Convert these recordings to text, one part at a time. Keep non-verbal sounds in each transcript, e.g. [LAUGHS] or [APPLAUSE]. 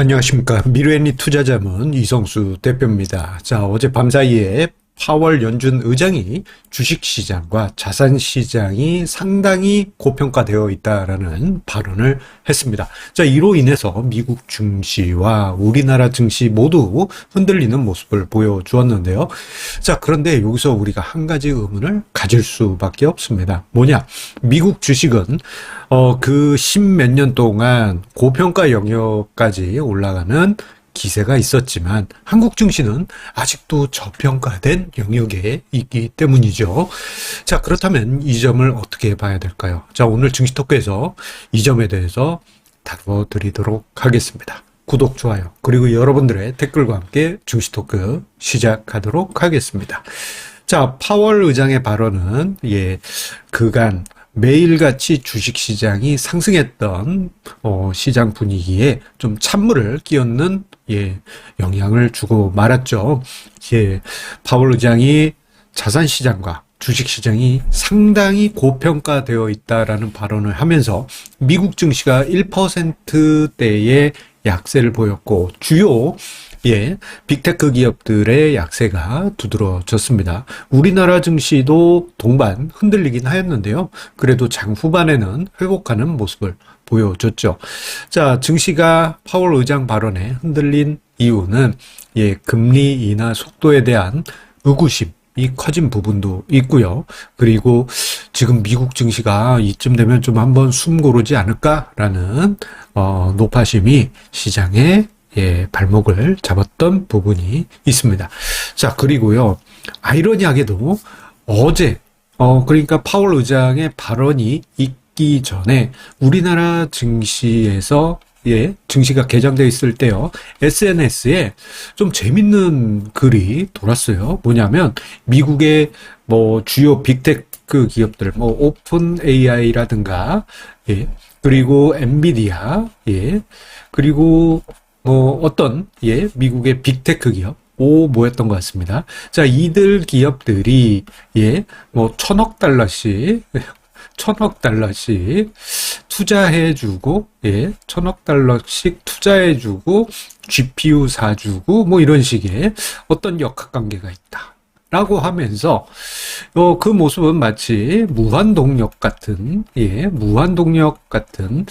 안녕하십니까. 미르애니 투자자문 이성수 대표입니다. 자, 어제 밤 사이에 파월 연준 의장이 주식시장과 자산시장이 상당히 고평가되어 있다라는 발언을 했습니다. 자, 이로 인해서 미국 증시와 우리나라 증시 모두 흔들리는 모습을 보여주었는데요. 자, 그런데 여기서 우리가 한 가지 의문을 가질 수밖에 없습니다. 뭐냐? 미국 주식은 어, 그 십몇 년 동안 고평가 영역까지 올라가는 기세가 있었지만 한국 증시는 아직도 저평가된 영역에 있기 때문이죠. 자, 그렇다면 이 점을 어떻게 봐야 될까요? 자, 오늘 증시 토크에서 이 점에 대해서 다뤄 드리도록 하겠습니다. 구독, 좋아요, 그리고 여러분들의 댓글과 함께 증시 토크 시작하도록 하겠습니다. 자, 파월 의장의 발언은 예, 그간 매일같이 주식시장이 상승했던 어, 시장 분위기에 좀 찬물을 끼얹는 예, 영향을 주고 말았죠. 예, 파월 의장이 자산 시장과 주식 시장이 상당히 고평가되어 있다라는 발언을 하면서 미국 증시가 1%대의 약세를 보였고 주요 예, 빅테크 기업들의 약세가 두드러졌습니다. 우리나라 증시도 동반 흔들리긴 하였는데요. 그래도 장 후반에는 회복하는 모습을 보여줬죠. 자, 증시가 파월 의장 발언에 흔들린 이유는 예, 금리 인하 속도에 대한 의구심 이 커진 부분도 있고요. 그리고 지금 미국 증시가 이쯤 되면 좀 한번 숨 고르지 않을까라는 어, 노파심이 시장에 예, 발목을 잡았던 부분이 있습니다. 자, 그리고요. 아이러니하게도 어제 어 그러니까 파월 의장의 발언이 있기 전에 우리나라 증시에서 예, 증시가 개장되어 있을 때요. SNS에 좀 재밌는 글이 돌았어요. 뭐냐면 미국의 뭐 주요 빅테크 기업들 뭐 오픈 AI라든가 예, 그리고 엔비디아 예, 그리고 뭐 어떤 예 미국의 빅테크 기업 오 뭐였던 것 같습니다. 자 이들 기업들이 예뭐 천억 달러씩 [LAUGHS] 천억 달러씩 투자해주고 예 천억 달러씩 투자해주고 GPU 사주고 뭐 이런 식의 어떤 역학관계가 있다. 라고 하면서 어, 그 모습은 마치 무한 동력 같은 예 무한 동력 같은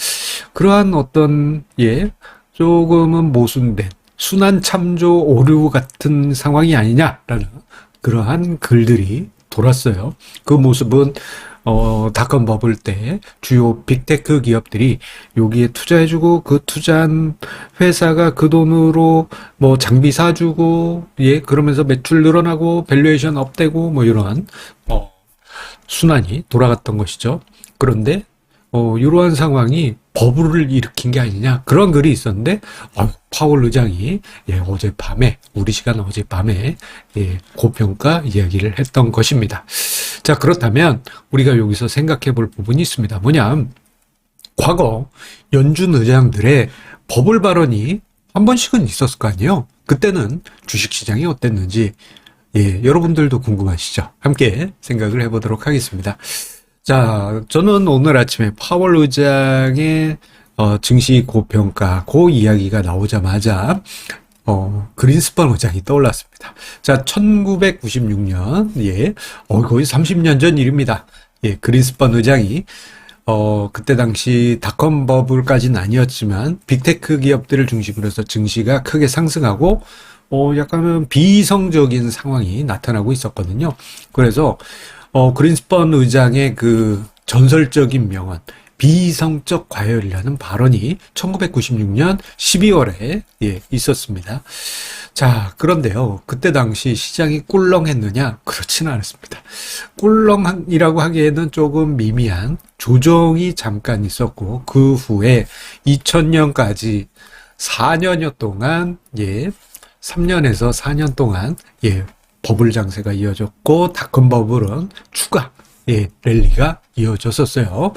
그러한 어떤 예 조금은 모순된 순환 참조 오류 같은 상황이 아니냐라는 그러한 글들이 돌았어요. 그 모습은 어, 닷컴 버블 때 주요 빅테크 기업들이 여기에 투자해주고 그 투자한 회사가 그 돈으로 뭐 장비 사주고 예 그러면서 매출 늘어나고 밸류에이션 업되고 뭐 이러한 어, 순환이 돌아갔던 것이죠. 그런데 어, 이러한 상황이 버블을 일으킨 게 아니냐 그런 글이 있었는데 어, 파월 의장이 예, 어젯밤에 우리 시간 어젯밤에 예, 고평가 이야기를 했던 것입니다. 자 그렇다면 우리가 여기서 생각해 볼 부분이 있습니다. 뭐냐 과거 연준 의장들의 버블 발언이 한 번씩은 있었을 거 아니에요. 그때는 주식시장이 어땠는지 예, 여러분들도 궁금하시죠? 함께 생각을 해보도록 하겠습니다. 자, 저는 오늘 아침에 파월 의장의 어, 증시 고평가, 고 이야기가 나오자마자 어, 그린스pan 의장이 떠올랐습니다. 자, 1996년, 예, 어, 거의 30년 전 일입니다. 예, 그린스pan 의장이 어, 그때 당시 닷컴 버블까지는 아니었지만 빅테크 기업들을 중심으로 해서 증시가 크게 상승하고 어, 약간은 비이성적인 상황이 나타나고 있었거든요. 그래서 어, 그린스펀 의장의 그 전설적인 명언, 비이성적 과열이라는 발언이 1996년 12월에 예, 있었습니다. 자, 그런데요. 그때 당시 시장이 꿀렁했느냐? 그렇지는 않았습니다. 꿀렁이라고 하기에는 조금 미미한 조정이 잠깐 있었고 그 후에 2000년까지 4년여 동안 예, 3년에서 4년 동안 예, 버블 장세가 이어졌고 닷컴 버블은 추가 예, 랠리가 이어졌었어요.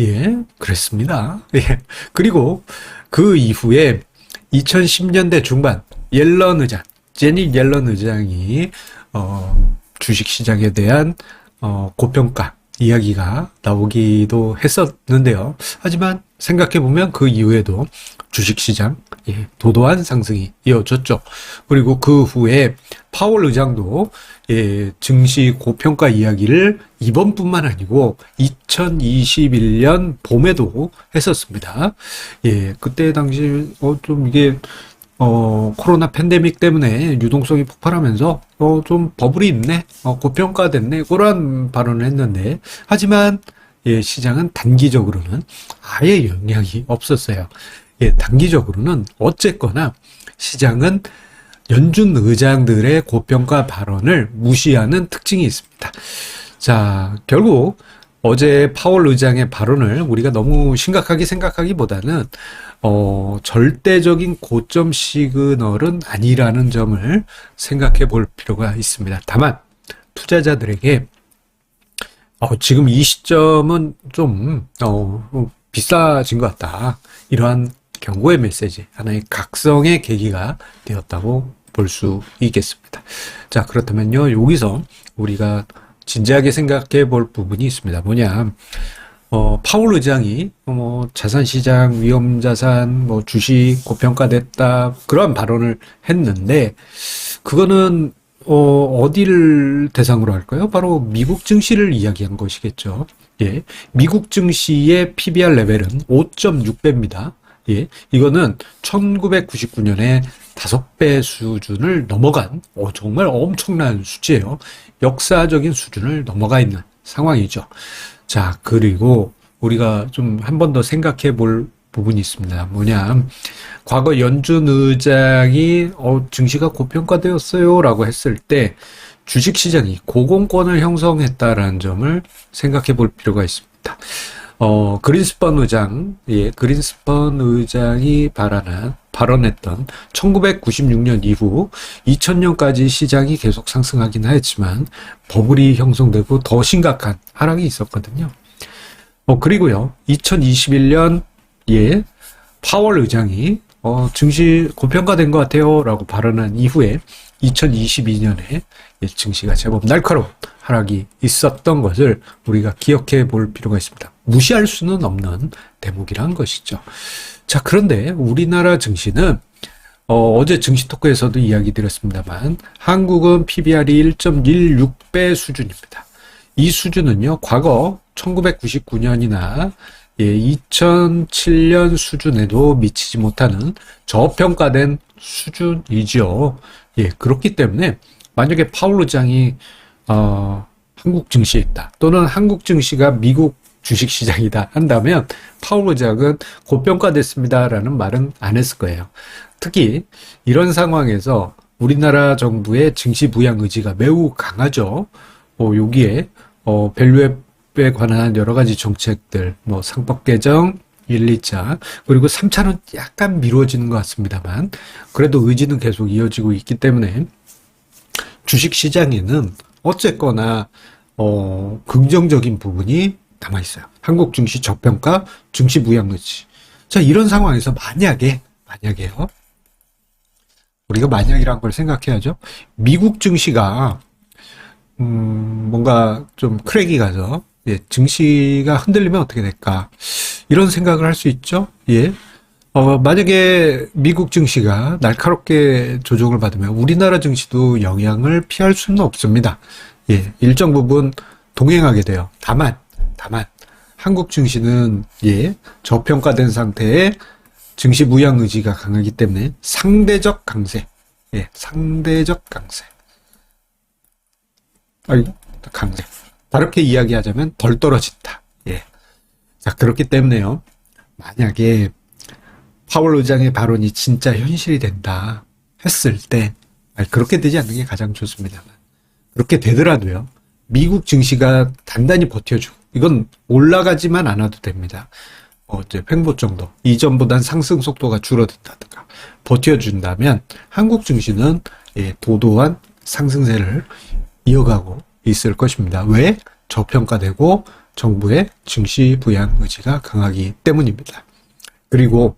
예, 그랬습니다. 예. 그리고 그 이후에 2010년대 중반 옐런 의장, 제니 옐런 의장이 어, 주식 시장에 대한 어, 고평가 이야기가 나오기도 했었는데요. 하지만 생각해 보면 그 이후에도 주식시장 예, 도도한 상승이 이어졌죠. 그리고 그 후에 파월 의장도 예, 증시 고평가 이야기를 이번뿐만 아니고 2021년 봄에도 했었습니다. 예, 그때 당시 어, 좀 이게 어, 코로나 팬데믹 때문에 유동성이 폭발하면서, 어, 좀 버블이 있네, 어, 고평가됐네, 그런 발언을 했는데, 하지만, 예, 시장은 단기적으로는 아예 영향이 없었어요. 예, 단기적으로는 어쨌거나 시장은 연준 의장들의 고평가 발언을 무시하는 특징이 있습니다. 자, 결국 어제 파월 의장의 발언을 우리가 너무 심각하게 생각하기보다는 어, 절대적인 고점 시그널은 아니라는 점을 생각해 볼 필요가 있습니다. 다만 투자자들에게 어, 지금 이 시점은 좀 어, 비싸진 것 같다. 이러한 경고의 메시지, 하나의 각성의 계기가 되었다고 볼 수 있겠습니다. 자, 그렇다면요, 여기서 우리가 진지하게 생각해 볼 부분이 있습니다. 뭐냐, 어, 파월 의장이 뭐 자산 시장, 위험 자산, 뭐 주식 고평가됐다 그런 발언을 했는데 그거는 어, 어디를 대상으로 할까요? 바로 미국 증시를 이야기한 것이겠죠. 예. 미국 증시의 PBR 레벨은 5.6배입니다. 예. 이거는 1999년에 5배 수준을 넘어간, 어, 정말 엄청난 수치예요. 역사적인 수준을 넘어가 있는 상황이죠. 자, 그리고 우리가 좀 한 번 더 생각해 볼 부분이 있습니다. 뭐냐. 과거 연준 의장이 어, 증시가 고평가되었어요. 라고 했을 때 주식시장이 고공권을 형성했다라는 점을 생각해 볼 필요가 있습니다. 어, 그린스펀 의장, 예, 그린스펀 의장이 발언한, 발언했던 1996년 이후 2000년까지 시장이 계속 상승하긴 했지만 버블이 형성되고 더 심각한 하락이 있었거든요. 어, 그리고요, 2021년, 예, 파월 의장이, 어, 증시 고평가된 것 같아요. 라고 발언한 이후에 2022년에 예, 증시가 제법 날카로운 하락이 있었던 것을 우리가 기억해 볼 필요가 있습니다. 무시할 수는 없는 대목이란 것이죠. 자, 그런데 우리나라 증시는 어, 어제 증시 토크에서도 이야기 드렸습니다만 한국은 PBR이 1.16배 수준입니다. 이 수준은요, 과거 1999년이나 예, 2007년 수준에도 미치지 못하는 저평가된 수준이죠. 예, 그렇기 때문에 만약에 파울 의장이 어, 한국 증시에 있다 또는 한국 증시가 미국 주식 시장이다 한다면 파울 의장은 고평가됐습니다라는 말은 안 했을 거예요. 특히 이런 상황에서 우리나라 정부의 증시 부양 의지가 매우 강하죠. 어, 여기에 어, 밸류앱에 관한 여러 가지 정책들, 뭐 상법 개정, 1, 2차, 그리고 3차는 약간 미뤄지는 것 같습니다만, 그래도 의지는 계속 이어지고 있기 때문에 주식 시장에는 어쨌거나 어, 긍정적인 부분이 남아 있어요. 한국 증시 저평가, 증시 부양 의지. 자, 이런 상황에서 만약에 만약에요. 우리가 만약이란 걸 생각해야죠. 미국 증시가 음, 뭔가 좀 크랙이 가서 예, 증시가 흔들리면 어떻게 될까? 이런 생각을 할 수 있죠. 예. 어, 만약에 미국 증시가 날카롭게 조정을 받으면 우리나라 증시도 영향을 피할 수는 없습니다. 예, 일정 부분 동행하게 돼요. 다만, 다만, 한국 증시는 예, 저평가된 상태에 증시 무양 의지가 강하기 때문에 상대적 강세, 예, 상대적 강세. 아니, 강세. 다르게 이야기하자면 덜 떨어진다. 예. 자, 그렇기 때문에요. 만약에 파월 의장의 발언이 진짜 현실이 된다 했을 때, 아니, 그렇게 되지 않는 게 가장 좋습니다만. 그렇게 되더라도요. 미국 증시가 단단히 버텨주고, 이건 올라가지만 않아도 됩니다. 어, 이제 횡보 정도. 이전보단 상승 속도가 줄어든다든가, 버텨준다면, 한국 증시는, 예, 도도한 상승세를 이어가고 있을 것입니다. 왜? 저평가되고 정부의 증시 부양 의지가 강하기 때문입니다. 그리고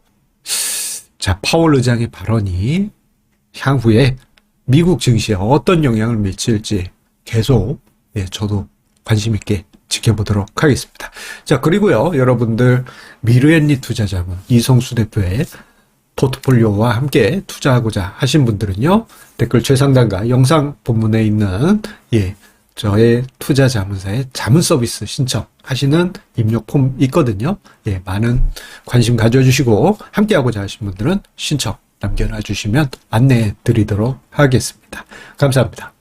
자 파월 의장의 발언이 향후에 미국 증시에 어떤 영향을 미칠지 계속 예, 저도 관심 있게 지켜보도록 하겠습니다. 자 그리고요 여러분들 미르앤리 투자자문 이성수 대표의 포트폴리오와 함께 투자하고자 하신 분들은요, 댓글 최상단과 영상 본문에 있는, 예, 저의 투자 자문사의 자문 서비스 신청하시는 입력 폼 있거든요. 예, 많은 관심 가져주시고, 함께하고자 하신 분들은 신청 남겨놔 주시면 안내해 드리도록 하겠습니다. 감사합니다.